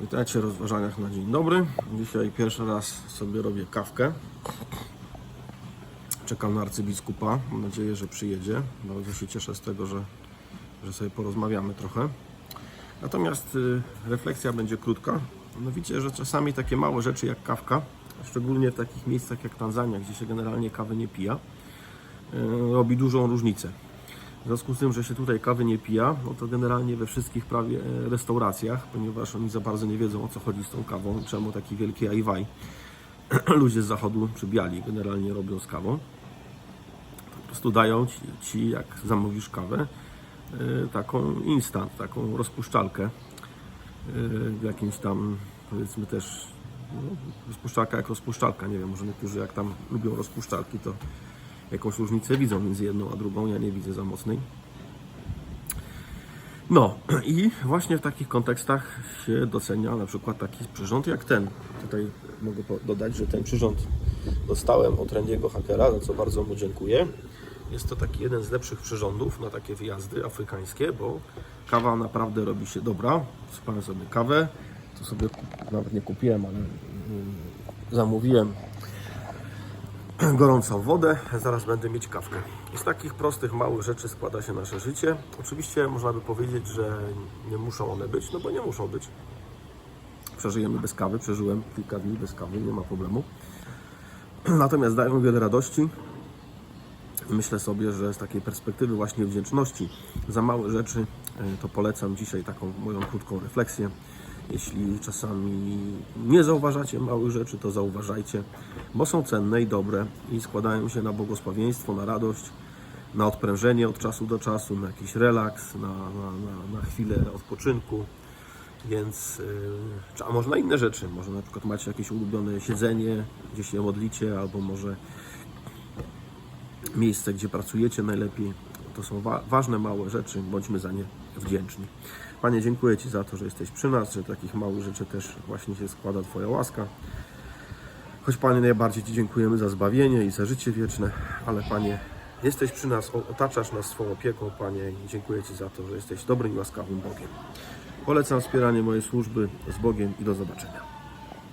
Witajcie w rozważaniach na dzień dobry. Dzisiaj pierwszy raz sobie robię kawkę. Czekam na arcybiskupa. Mam nadzieję, że przyjedzie. Bardzo się cieszę z tego, że, że sobie porozmawiamy trochę. Natomiast y, refleksja będzie krótka. Mianowicie, że czasami takie małe rzeczy jak kawka, szczególnie w takich miejscach jak Tanzania, gdzie się generalnie kawy nie pija, y, robi dużą różnicę. W związku z tym, że się tutaj kawy nie pija, no to generalnie we wszystkich prawie e, restauracjach, ponieważ oni za bardzo nie wiedzą o co chodzi z tą kawą, czemu taki wielki ajwaj ludzie z zachodu czy biali generalnie robią z kawą. Po prostu dają ci, ci jak zamówisz kawę, e, taką instant, taką rozpuszczalkę e, w jakimś tam powiedzmy też no, rozpuszczalka jak rozpuszczalka, nie wiem, może niektórzy jak tam lubią rozpuszczalki, to jakąś różnicę widzą między jedną a drugą, ja nie widzę za mocnej. No i właśnie w takich kontekstach się docenia na przykład taki przyrząd jak ten. Tutaj mogę dodać, że ten przyrząd dostałem od Randiego Hakera, za co bardzo mu dziękuję. Jest to taki jeden z lepszych przyrządów na takie wyjazdy afrykańskie, bo kawa naprawdę robi się dobra. Spałem sobie kawę, to sobie nawet nie kupiłem, ale mm, zamówiłem gorącą wodę, zaraz będę mieć kawkę. Z takich prostych, małych rzeczy składa się nasze życie. Oczywiście można by powiedzieć, że nie muszą one być, no bo nie muszą być. Przeżyjemy bez kawy, przeżyłem kilka dni bez kawy, nie ma problemu. Natomiast dają wiele radości. Myślę sobie, że z takiej perspektywy właśnie wdzięczności za małe rzeczy, e, to polecam dzisiaj taką moją krótką refleksję. Jeśli czasami nie zauważacie małych rzeczy, to zauważajcie, bo są cenne i dobre i składają się na błogosławieństwo, na radość, na odprężenie od czasu do czasu, na jakiś relaks, na, na, na, na chwilę odpoczynku. Więc, czy- a może na inne rzeczy, może na przykład macie jakieś ulubione siedzenie, gdzie się modlicie, albo może miejsce, gdzie pracujecie najlepiej. To są wa- ważne, małe rzeczy, bądźmy za nie wdzięczni. Panie, dziękuję Ci za to, że jesteś przy nas, że takich małych rzeczy też właśnie się składa Twoja łaska. Choć Panie, najbardziej Ci dziękujemy za zbawienie i za życie wieczne, ale Panie, jesteś przy nas, otaczasz nas swoją opieką, Panie, i dziękuję Ci za to, że jesteś dobrym i łaskawym Bogiem. Polecam wspieranie mojej służby z Bogiem i do zobaczenia.